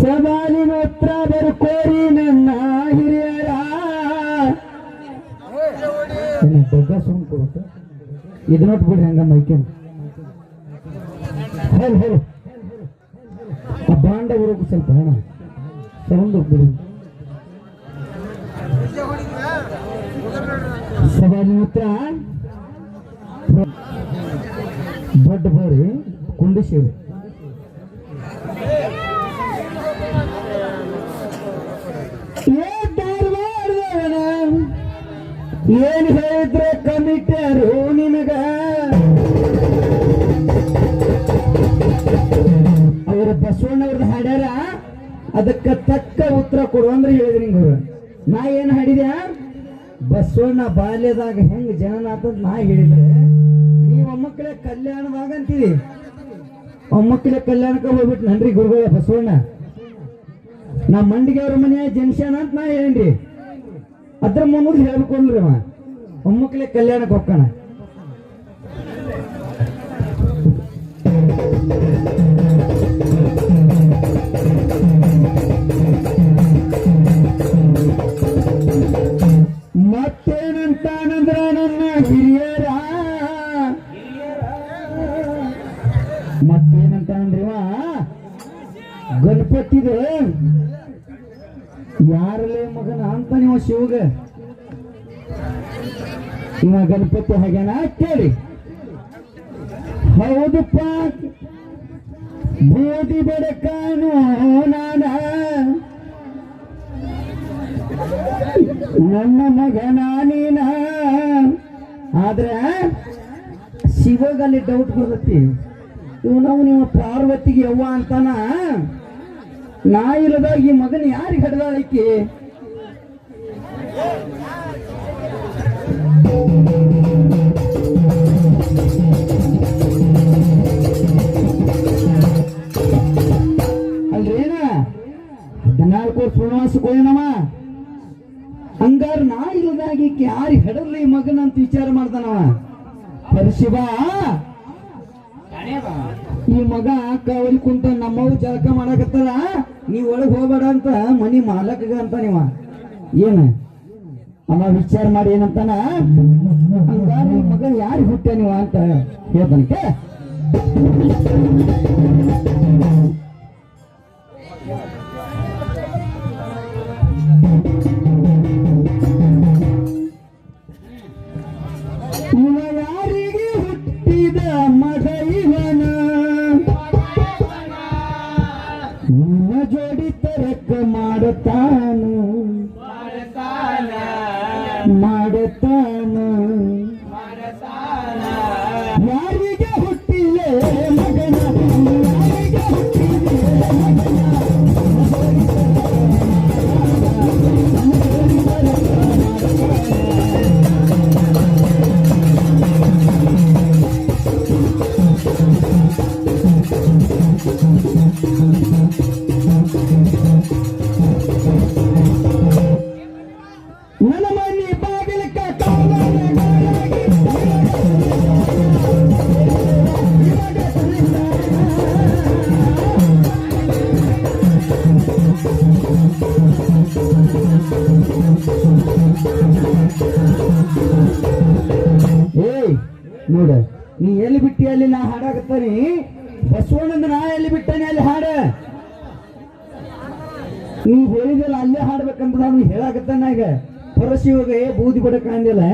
ಸವಾಲಿನ ಉತ್ತರ ಬರ್ಕೋರಿ ನನ್ನ ಹಿರಿಯರ. ದೊಡ್ಡ ಸುಮ್ ಕೊಡುತ್ತೆ. ಇದು ನೋಟ್ ಬಿಡ್ರಿ ಹಂಗ ಮೈಕೇನ್. ಹೇಳಿ ಹೇಳಿ. ಆ ಬಾಂಡ ಬರೋಕು ಸ್ವಲ್ಪ ಹಣ ಸೌಂಡ್ ಹೋಗ್ಬಿಡಿ ಸವಾಲಿನ ಉತ್ತರ ದೊಡ್ಡ ಬೋರಿ ಕುಂಡಿಸೇವೆ ಏನ್ ಹೇಳಿದ್ರೆ ಕಮಿಟ್ಯಾರು ನಿನಗ ಅವ್ರ ಬಸವಣ್ಣವ್ರದ್ದು ಹಾಡ್ಯಾರ ಅದಕ್ಕೆ ತಕ್ಕ ಉತ್ತರ ಕೊಡು ಅಂದ್ರೆ ಹೇಳಿದ್ರಿ ಗುರು. ನಾ ಏನ್ ಹಾಡಿದ್ಯಾ ಬಸವಣ್ಣ ಬಾಲ್ಯದಾಗ ಹೆಂಗ್ ಜನನ ಆತದ ನಾ ಹೇಳಿದ್ರೆ ನೀವು ಮಕ್ಕಳೇ ಕಲ್ಯಾಣದಾಗ ಅಂತೀರಿ ಮೊಮ್ಮಕ್ಕಳೇ ಕಲ್ಯಾಣಕ್ಕೆ ಹೋಗ್ಬಿಟ್ಟು ನನ್ರಿ ಗುರುಗಳ ಬಸವಣ್ಣ ನಾ ಮಂಡಿಗೆ ಅವ್ರ ಜಂಕ್ಷನ್ ಅಂತ ನಾ ಹೇಳೇನ್ರಿ ಅದ್ರ ಮುನ್ನೂರು ಹೇಳ್ಬೇಕಲ್ರಿ ಅವ. ಮೊಮ್ಮಕ್ಕಳೇ ಕಲ್ಯಾಣಕ್ಕೆ ಹೋಗ್ತಾನ ಗಣಪತಿದೆ ಯಾರಲ್ಲೇ ಮಗನ ಅಂತ ನೀವು ಶಿವಗ? ಇವ ಗಣಪತಿ ಹಾಗೇನ ಕೇಳಿ. ಹೌದಪ್ಪ. ಬೂದಿ ಬಡಕಾನು ನಾನ. ನನ್ನ ಮಗನ ನೀನ. ಆದ್ರೆ ಶಿವಗಲ್ಲಿ ಡೌಟ್ ಬರ್ತತಿ. ನಾವು ನೀವು ಪಾರ್ವತಿಗೆ ಯವ್ವ ಅಂತಾನ? ನಾ ಇಲ್ಲದ ಈ ಮಗನ ಯಾರಿಗೆ ಹಡ್ದಾಳಕ್ಕೆ ಅಲ್ರೇನ? ಹದಿನಾಲ್ಕು ವರ್ಷ ವನವಾಸಕ್ಕೆ ಹೋಯ್ನವ ಹಂಗಾರ ನಾ ಇಲ್ಲದಾಗಿ ಯಾರಿಗೆ ಹೆಡರ್ಲಿ ಈ ಮಗನ ಅಂತ ವಿಚಾರ ಮಾಡ್ತಾನವ ಪರಶಿವ ಈ ಮಗ ಕಾವಲಿ ಕುಂತ ನಮ್ಮವ್ ಜಳಕ ಮಾಡಕತ್ತಲ್ಲ ನೀವ್ ಒಳಗ್ ಹೋಗ್ಬೇಡ ಅಂತ ಮನಿ ಮಾಲಕಗ ಅಂತ ನೀವ. ಏನ? ಅವ ವಿಚಾರ ಮಾಡಿ ಏನಂತಾನ? ಹಂಗಾರ ಈ ಮಗ ಯಾರು ಹುಟ್ಟ ನೀವ ಅಂತ ಹೇಳ್ತಾನಕ್ಕೆ മടുത്താണ് ಏಯ್, ನೋಡ. ನೀ ಎಲ್ಲಿ ಬಿಟ್ಟಿ ಅಲ್ಲಿ ನಾ ಹಾಡಾಕತ್ತಾನಿ? ಬಸವಣ್ಣಂದ ನಾ ಎಲ್ಲಿ ಬಿಟ್ಟಾನೆ ಅಲ್ಲಿ ಹಾಡ? ನೀ ಹೇಳಿದಲ್ಲ ಅಲ್ಲೇ ಹಾಡ್ಬೇಕಂತ ನಾನು ಹೇಳಾಕತ್ತಾನ ಈಗ? ಪರಶಿವಗ ಬೂದಿ ಬಡ ಕಾಂದಿಲ್ಲ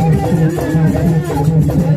残念!